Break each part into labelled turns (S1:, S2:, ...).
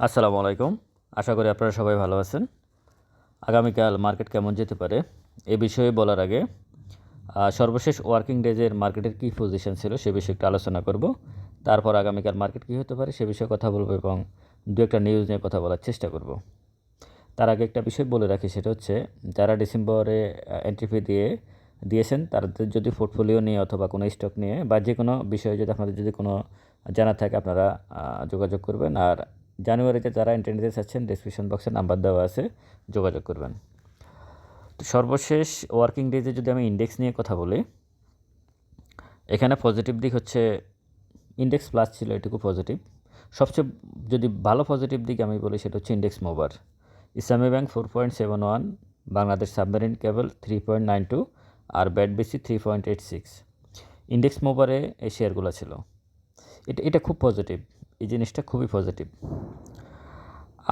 S1: আসসালামু আলাইকুম। আশা করি আপনারা সবাই ভালো আছেন। আগামীকাল মার্কেট কেমন যেতে পারে এ বিষয়ে বলার আগে সর্বশেষ ওয়ার্কিং ডেজের মার্কেটের কী পজিশন ছিল সে বিষয়ে একটু আলোচনা করব। তারপর আগামীকাল মার্কেট কী হতে পারে সে বিষয়ে কথা বলব এবং দু একটা নিউজ নিয়ে কথা বলার চেষ্টা করব। তার আগে একটা বিষয় বলে রাখি, সেটা হচ্ছে যারা ডিসেম্বরে এন্ট্রি ফি দিয়ে, দিয়েছেন, তাদের যদি পোর্টফোলিও নিয়ে অথবা কোনো স্টক নিয়ে বা যে কোনো বিষয়ে যদি আপনাদের যদি কোনো জানা থাকে, আপনারা যোগাযোগ করবেন। আর জানুয়ারিতে যারা ইন্টারনেটে নিতে চাচ্ছেন ডিসক্রিপশন বক্সে নাম্বার দেওয়া আছে, যোগাযোগ করবেন। তো সর্বশেষ ওয়ার্কিং ডেজে যদি আমি ইন্ডেক্স নিয়ে কথা বলি, এখানে পজিটিভ দিক হচ্ছে ইন্ডেক্স প্লাস ছিল, এটুকু পজিটিভ সবচেয়ে যদি ভালো পজিটিভ দিক আমি বলি, সেটা হচ্ছে index মোবার Islami bank four point seven one Bangladesh submarine cable three point nine two আর ব্যাট বেসি three point eight six index মোবারে এই শেয়ারগুলো ছিল। এটা এটা খুব পজিটিভ এই জিনিসটা খুবই পজিটিভ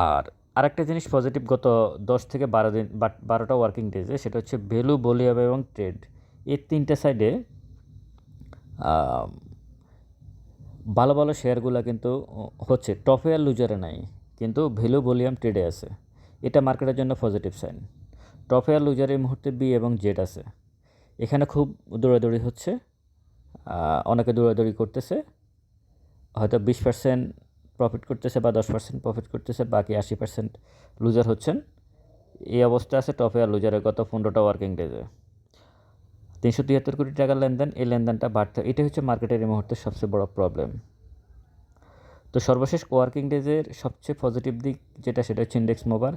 S1: আর আরেকটা জিনিস পজিটিভ গত দশ থেকে বারো দিন বারোটা ওয়ার্কিং ডেজে সেটা হচ্ছে ভ্যালু, ভলিউম এবং ট্রেড এই তিনটা সাইডে ভালো ভালো শেয়ারগুলো কিন্তু হচ্ছে টপে আর লুজারে নাই, কিন্তু ভ্যালু, ভলিউম ট্রেডে আছে। এটা মার্কেটের জন্য পজিটিভ সাইন টপে আর লুজার এই মুহূর্তে বি এবং জেড আছে। এখানে খুব দৌড়াদৌড়ি হচ্ছে অনেকে দৌড়াদৌড়ি করতেছে হয়তো বিশ পার্সেন্ট প্রফিট করতেছে বা দশ পার্সেন্ট প্রফিট করতেছে, বাকি আশি পার্সেন্ট লুজার হচ্ছেন। এই অবস্থা আছে টপে আর লুজারের গত পনেরোটা ওয়ার্কিং ডেজে তিনশো তিয়াত্তর কোটি টাকার লেনদেন, এই লেনদেনটা বাড়তে এটাই হচ্ছে মার্কেটের এই মুহূর্তে সবচেয়ে বড় প্রবলেম তো সর্বশেষ ওয়ার্কিং ডেজের সবচেয়ে পজিটিভ দিক যেটা, সেটা হচ্ছে ইন্ডেক্স মোবার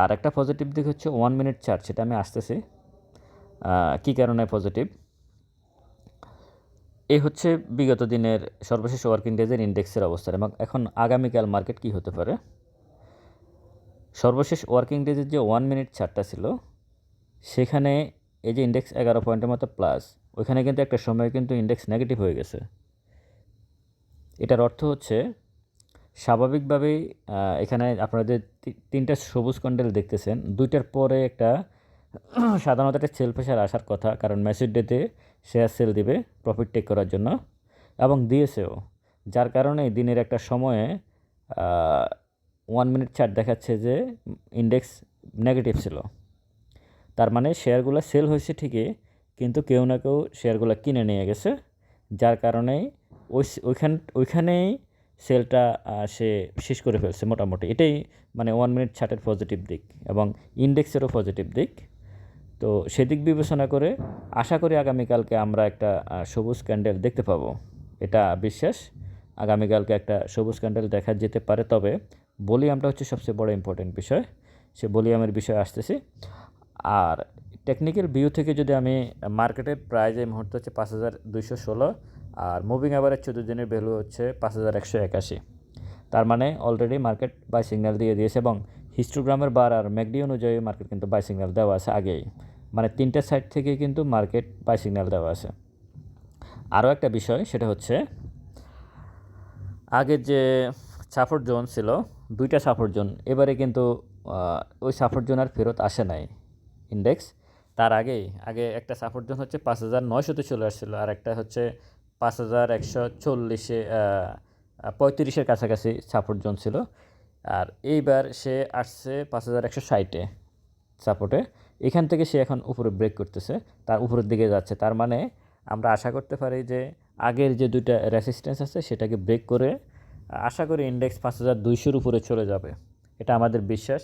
S1: আর একটা পজিটিভ দিক হচ্ছে ওয়ান মিনিট চার্ট সেটা আমি আসতেছি। কী কারণে পজিটিভ এই হচ্ছে বিগত দিনের সর্বশেষ ওয়ার্কিং ডেজের ইন্ডেক্সের অবস্থান এবং এখন আগামীকাল মার্কেট কী হতে পারে? সর্বশেষ ওয়ার্কিং ডেজের যে ওয়ান মিনিট চার্টটা ছিল, সেখানে এই যে ইন্ডেক্স এগারো পয়েন্টের মতো প্লাস ওইখানে কিন্তু একটা সময় কিন্তু ইন্ডেক্স নেগেটিভ হয়ে গেছে। এটার অর্থ হচ্ছে, স্বাভাবিকভাবেই এখানে আপনারা যে তিনটা সবুজ কন্ডেল দেখতেছেন, দুইটার পরে একটা সাধারণত একটা সেল প্রেশার আসার কথা, কারণ ম্যাসিড ডেতে শেয়ার সেল দিবে প্রফিট টেক করার জন্য, এবং দিয়েছেও। যার কারণে দিনের একটা সময়ে ওয়ান মিনিট চার্ট দেখাচ্ছে যে ইন্ডেক্স নেগেটিভ ছিল। তার মানে শেয়ারগুলো সেল হয়েছে ঠিকই, কিন্তু কেউ না কেউ শেয়ারগুলো কিনে নিয়ে গেছে, যার কারণে ওই ওইখান, ওইখানেই সেলটা সে শেষ করে ফেলছে মোটামুটি। এটাই মানে ওয়ান মিনিট ছাটের পজিটিভ দিক এবং ইন্ডেক্সেরও পজিটিভ দিক। তো সেদিক বিবেচনা করে আশা করি আগামীকালকে আমরা একটা সবুজ ক্যান্ডেল দেখতে পাবো। এটা বিশ্বাস আগামীকালকে একটা সবুজ ক্যান্ডেল দেখা যেতে পারে, তবে বলিয়ামটা হচ্ছে সবচেয়ে বড় ইম্পর্টেন্ট বিষয়। সে বলিয়ামের বিষয়ে আসতেছি। আর টেকনিক্যাল ভিউ থেকে যদি আমি মার্কেটের প্রাইস এই মুহূর্তে হচ্ছে পাঁচ হাজার দুইশো ষোলো আর মুভিং অ্যাভারেজ চোদ্দ দিনের ভ্যালু হচ্ছে পাঁচ হাজার একশো একাশি। তার মানে অলরেডি মার্কেট বাই সিগন্যাল দিয়ে দিয়েছে এবং হিস্টোগ্রামের বার আর ম্যাকডি অনুযায়ী মার্কেট কিন্তু বাই সিগন্যাল দেওয়া আছে আগেই। মানে তিনটা সাইড থেকে কিন্তু মার্কেট বাই সিগন্যাল দেওয়া আছে। আরও একটা বিষয়, সেটা হচ্ছে আগে যে সাপোর্ট জোন ছিল, দুইটা সাপোর্ট জোন এবারে কিন্তু ওই সাপোর্ট জোন আর ফেরত আসে নাই ইন্ডেক্স তার আগেই, আগে একটা সাপোর্ট জোন হচ্ছে পাঁচ হাজার নয়শোতে চলে আসছিল, আর একটা হচ্ছে পাঁচ হাজার একশো চল্লিশে পঁয়ত্রিশের কাছাকাছি সাপোর্ট জোন ছিল। আর এইবার সে আসছে পাঁচ হাজার একশো ষাটে সাপোর্টে। এখান থেকে সে এখন উপরে ব্রেক করতেছে, তার উপরের দিকে যাচ্ছে। তার মানে আমরা আশা করতে পারি যে আগের যে দুইটা রেসিস্ট্যান্স আছে সেটাকে ব্রেক করে, আশা করি ইন্ডেক্স পাঁচ হাজার দুইশোর উপরে চলে যাবে। এটা আমাদের বিশ্বাস।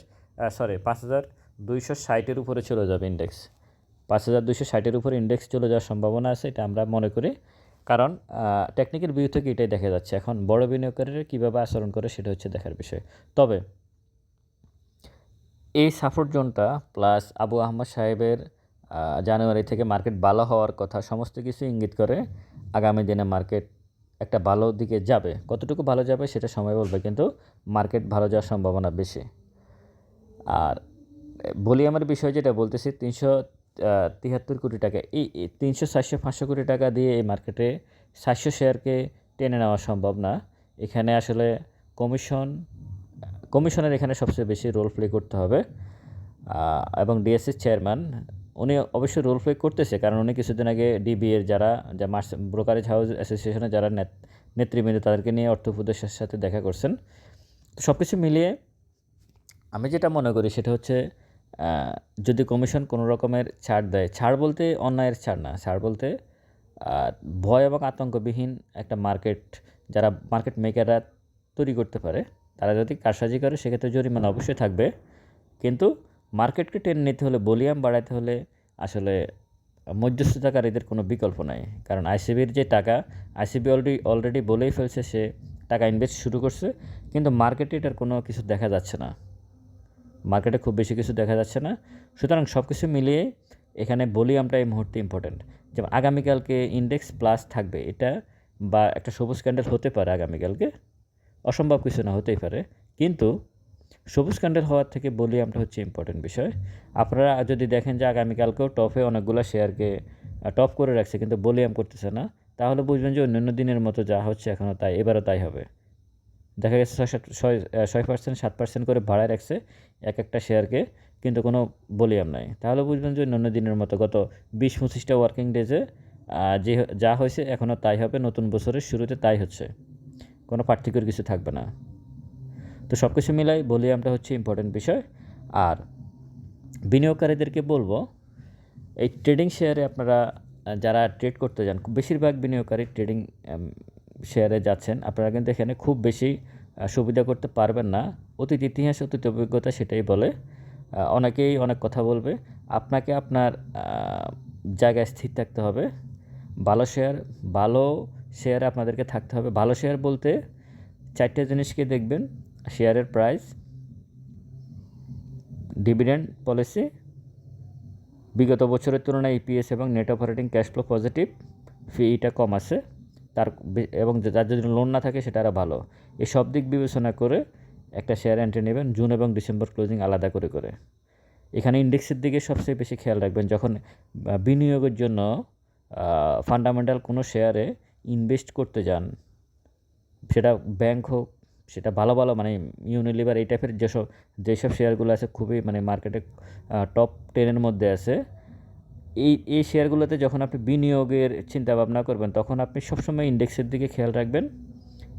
S1: সরি পাঁচ হাজার দুইশো ষাটের উপরে চলে যাবে ইন্ডেক্স পাঁচ হাজার দুইশো ষাটের উপরে ইন্ডেক্স চলে যাওয়ার সম্ভাবনা আছে, এটা আমরা মনে করি। কারণ টেকনিক্যাল ভিউ থেকে এটাই দেখা যাচ্ছে। এখন বড় বিনিয়োগকারীরা কীভাবে আচরণ করে সেটা হচ্ছে দেখার বিষয়। তবে, এই সাপোর্ট জোনটা প্লাস আবু আহমদ সাহেবের জানুয়ারি থেকে মার্কেট ভালো হওয়ার কথা সমস্ত কিছু ইঙ্গিত করে আগামী দিনে মার্কেট একটা ভালো দিকে যাবে। কতটুকু ভালো যাবে সেটা সময় বলবে, কিন্তু মার্কেট ভালো যাওয়ার সম্ভাবনা বেশি। আর ভলিউমের বিষয় যেটা বলতেছি, তিনশো তিয়াত্তর কোটি টাকা। এই তিনশো, চারশো, পাঁচশো কোটি টাকা দিয়ে এই মার্কেটে সাতশো শেয়ারকে টেনে নেওয়া সম্ভব না। এখানে আসলে কমিশন, কমিশনের এখানে সবচেয়ে বেশি রোল প্লে করতে হবে। এবং ডিএসসির চেয়ারম্যান উনি অবশ্যই রোল প্লে করতেছে, কারণ উনি কিছুদিন আগে ডিবি এর যারা, যা মার্স ব্রোকারেজ হাউস অ্যাসোসিয়েশনের যারা নেত- নেতৃবৃন্দ, তাদেরকে নিয়ে অর্থ উপদেশের সাথে দেখা করছেন। সব কিছু মিলিয়ে আমি যেটা মনে করি সেটা হচ্ছে যদি কমিশন কোনো রকমের ছাড় দেয়, ছাড় বলতে অন্যায়ের ছাড় না, ছাড় বলতে ভয় এবং আতঙ্কবিহীন একটা মার্কেট যারা মার্কেট মেকাররা তৈরি করতে পারে, তারা যদি কারসাজি করে, সেক্ষেত্রে জরিমানা অবশ্যই থাকবে। কিন্তু মার্কেটকে টেনে নিতে হলে ভলিউম বাড়াইতে হলে আসলে মধ্যস্থতাকারীদের কোনো বিকল্প নাই। কারণ আইসিবির যে টাকা আইসিবি অলরেডি অলরেডি বলেই ফেলছে, সে টাকা ইনভেস্ট শুরু করছে, কিন্তু মার্কেটে এটার কোনো কিছু দেখা যাচ্ছে না। মার্কেটে খুব বেশি কিছু দেখা যাচ্ছে না। সুতরাং সব কিছু মিলিয়ে এখানে ভলিউমটা এই মুহূর্তে ইম্পর্টেন্ট যেমন আগামীকালকে ইন্ডেক্স প্লাস থাকবে এটা বা একটা সবুজ ক্যান্ডেল হতে পারে আগামীকালকে। অসম্ভব কিছু না, হতেই পারে। কিন্তু সবুজ ক্যান্ডেল হওয়ার থেকে ভলিউমটা হচ্ছে ইম্পর্টেন্ট বিষয়। আপনারা যদি দেখেন যে আগামীকালকেও টপে অনেকগুলো শেয়ারকে টপ করে রাখছে কিন্তু ভলিউম করতেছে না, তাহলে বুঝবেন যে অন্যান্য দিনের মতো যা হচ্ছে এখনও তাই, এবারও তাই হবে। দেখা গেছে ছয় সাত ছয় ছয় পার্সেন্ট সাত পার্সেন্ট করে ভাড়ায় রাখছে এক একটা শেয়ারকে কিন্তু কোনো বলিয়াম নাই। তাহলে বুঝবেন যে অন্য দিনের মতো গত বিশ, পঁচিশটা ওয়ার্কিং ডেজে যে, যা হয়েছে এখনও তাই হবে, নতুন বছরের শুরুতে তাই হচ্ছে। কোনো পার্থক্যের কিছু থাকবে না। তো সব কিছু মিলাই ভলিউমটা হচ্ছে ইম্পর্টেন্ট বিষয়। আর বিনিয়োগকারীদেরকে বলব, এই ট্রেডিং শেয়ারে আপনারা যারা ট্রেড করতে যান, বেশিরভাগ বিনিয়োগকারী ট্রেডিং শেয়ারে যাচ্ছেন, আপনারা কিন্তু এখানে খুব বেশি সুবিধা করতে পারবেন না। অতীত ইতিহাস, অতীত অভিজ্ঞতা সেটাই বলে। অনেকেই অনেক কথা বলবে। আপনাকে আপনার জায়গায় স্থির থাকতে হবে। ভালো শেয়ার ভালো শেয়ারে আপনাদেরকে থাকতে হবে। ভালো শেয়ার বলতে চারটে জিনিসকে দেখবেন। শেয়ারের প্রাইস ডিভিডেন্ড পলিসি বিগত বছরের তুলনায় ইপিএস এবং net operating cash flow positive ফিটা কম আছে। তার এবং যার যদি লোন না থাকে সেটা আরও ভালো। এই সব দিক বিবেচনা করে একটা শেয়ার এন্ট্রি নেবেন জুন এবং ডিসেম্বর ক্লোজিং আলাদা করে করে। এখানে ইন্ডেক্সের দিকে সবচেয়ে বেশি খেয়াল রাখবেন, যখন বিনিয়োগের জন্য ফান্ডামেন্টাল কোনো শেয়ারে ইনভেস্ট করতে যান, সেটা ব্যাংক হোক, সেটা ভালো ভালো মানে ইউনিলিভার এই টাইপের যেসব যেসব শেয়ারগুলো আছে খুবই মানে মার্কেটে টপ টেনের মধ্যে আছে এই এই শেয়ারগুলোতে যখন আপনি বিনিয়োগের চিন্তা ভাবনা করবেন, তখন আপনি সবসময় ইন্ডেক্সের দিকে খেয়াল রাখবেন।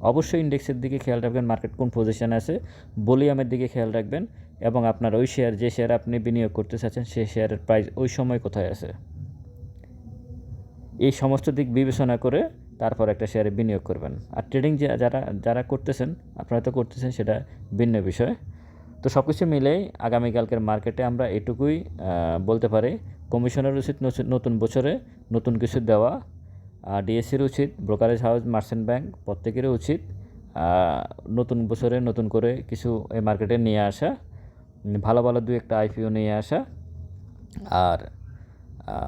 S1: অবশ্যই ইন্ডেক্সের দিকে খেয়াল রাখবেন, মার্কেট কোন পজিশনে আছে, ভলিউমের দিকে খেয়াল রাখবেন এবং আপনার ওই শেয়ার, যে শেয়ার আপনি বিনিয়োগ করতে চাচ্ছেন, সেই শেয়ারের প্রাইস ওই সময় কোথায় আছে। এই সমস্ত দিক বিবেচনা করে তারপর একটা শেয়ারে বিনিয়োগ করবেন। আর ট্রেডিং যারা যারা করতেছেন, আপনারা তো করতেছেন, সেটা ভিন্ন বিষয়। তো সব কিছু মিলেই আগামীকালকের মার্কেটে আমরা এটুকুই বলতে পারি। কমিশনের উচিত নতুন- বছরে নতুন কিছু দেওয়া। আর ডিএসসির উচিত ব্রোকারেজ হাউস মার্চেন্ট ব্যাংক প্রত্যেকেরই উচিত নতুন বছরে নতুন করে কিছু এই মার্কেটে নিয়ে আসা। ভালো ভালো দু একটা আইপিও নিয়ে আসা। আর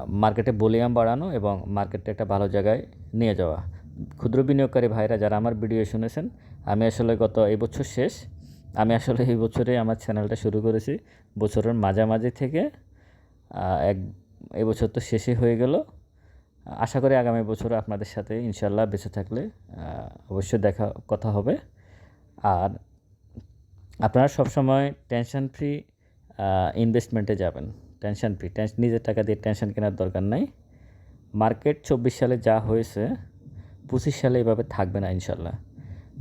S1: মার্কেটে ভলিউম বাড়ানো এবং মার্কেটটা একটা ভালো জায়গায় নিয়ে যাওয়া। ক্ষুদ্র বিনিয়োগকারী ভাইরা যারা আমার ভিডিও শুনেছেন, আমি আসলে গত এই বছর শেষ। আমি আসলে এই বছরে আমার চ্যানেলটা শুরু করেছি। বছরের মাঝামাঝি থেকে এক এই বছর তো শেষই হয়ে গেল। আশা করি আগামী বছর আপনাদের সাথে ইনশাল্লাহ বেঁচে থাকলে অবশ্যই দেখা, কথা হবে। আর আপনারা সবসময় টেনশন ফ্রি ইনভেস্টমেন্টে যাবেন। টেনশন ফ্রি টেনশন নিজের টাকা দিয়ে টেনশন কেনার দরকার নাই। মার্কেট চব্বিশ সালে যা হয়েছে, পঁচিশ সালে এভাবে থাকবে না ইনশাল্লাহ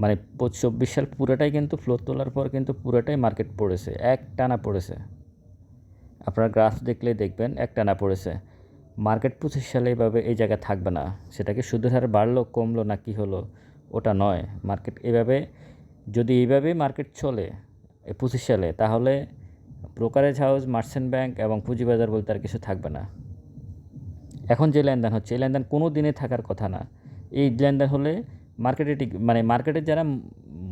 S1: মানে চব্বিশ সাল পুরোটাই কিন্তু ফ্লোর তোলার পর কিন্তু পুরোটাই মার্কেট পড়েছে, এক টানা পড়েছে। আপনারা গ্রাফ দেখলেই দেখবেন, এক টানা পড়েছে। মার্কেট পঁচিশ সালে এভাবে এই জায়গায় থাকবে না। সেটাকে সুদের হার বাড়লো, কমলো না কি হলো, ওটা নয়। মার্কেট এভাবে, যদি এইভাবেই মার্কেট চলে পঁচিশ সালে, তাহলে ব্রোকারেজ হাউস মার্চেন্ট ব্যাংক এবং পুঁজিবাজার বলতে আর কিছু থাকবে না। এখন যে লেনদেন হচ্ছে, এই লেনদেন কোনো দিনে থাকার কথা না। এই লেনদেন হলে মার্কেটে ঠিক মানে মার্কেটের যারা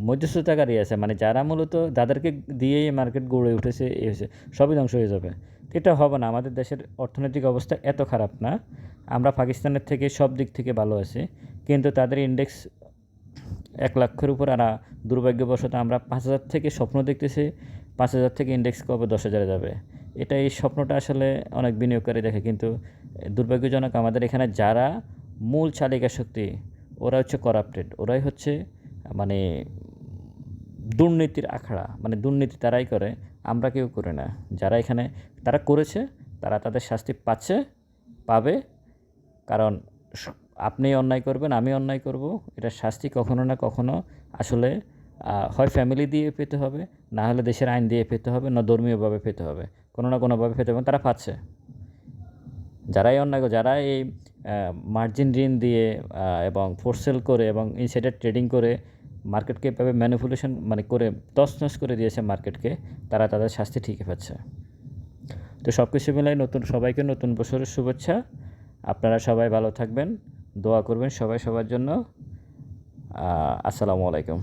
S1: মধ্যস্থতাকারী আছে মানে যারা মূলত যাদেরকে দিয়েই মার্কেট গড়ে উঠেছে, এ হয়েছে, সবই ধ্বংস হয়ে যাবে। এটা হবে না, আমাদের দেশের অর্থনৈতিক অবস্থা এত খারাপ না। আমরা পাকিস্তানের থেকে সব দিক থেকে ভালো আছি, কিন্তু তাদের ইন্ডেক্স এক লাখের উপর, আর দুর্ভাগ্যবশত আমরা পাঁচ হাজার থেকে স্বপ্ন দেখতেছি, পাঁচ হাজার থেকে ইন্ডেক্স কবে দশ হাজারে যাবে। এটা এই স্বপ্নটা আসলে অনেক বিনিয়োগকারী দেখে, কিন্তু দুর্ভাগ্যজনক আমাদের এখানে যারা মূল চালিকা শক্তি ওরা হচ্ছে করাপ্টেড ওরাই হচ্ছে মানে দুর্নীতির আখড়া। মানে দুর্নীতি তারাই করে, আমরা কেউ করি না। যারা এখানে, তারা করেছে, তারা তাদের শাস্তি পাচ্ছে, পাবে। কারণ আপনি অন্যায় করবেন, আমি অন্যায় করব। এটা শাস্তি কখনো না কখনো আসলে হয় ফ্যামিলি দিয়ে পেতে হবে, না হলে দেশের আইন দিয়ে পেতে হবে, না ধর্মীয়ভাবে পেতে হবে। কোনো না কোনোভাবে পেতে হবে, তারা পাচ্ছে। যারাই অন্যায় যারা এই মার্জিন ঋণ দিয়ে এবং ফোরসেল করে এবং ইনসাইডার ট্রেডিং করে মার্কেটকে এভাবে ম্যানিপুলেশন মানে করে তছনছ করে দিয়েছে মার্কেটকে তারা তাদের শাস্তি ঠিকই পাচ্ছে। তো সব কিছু মিলাই নতুন, সবাইকে নতুন বছরের শুভেচ্ছা। আপনারা সবাই ভালো থাকবেন, দোয়া করবেন সবাই সবার জন্য। আসসালামু আলাইকুম।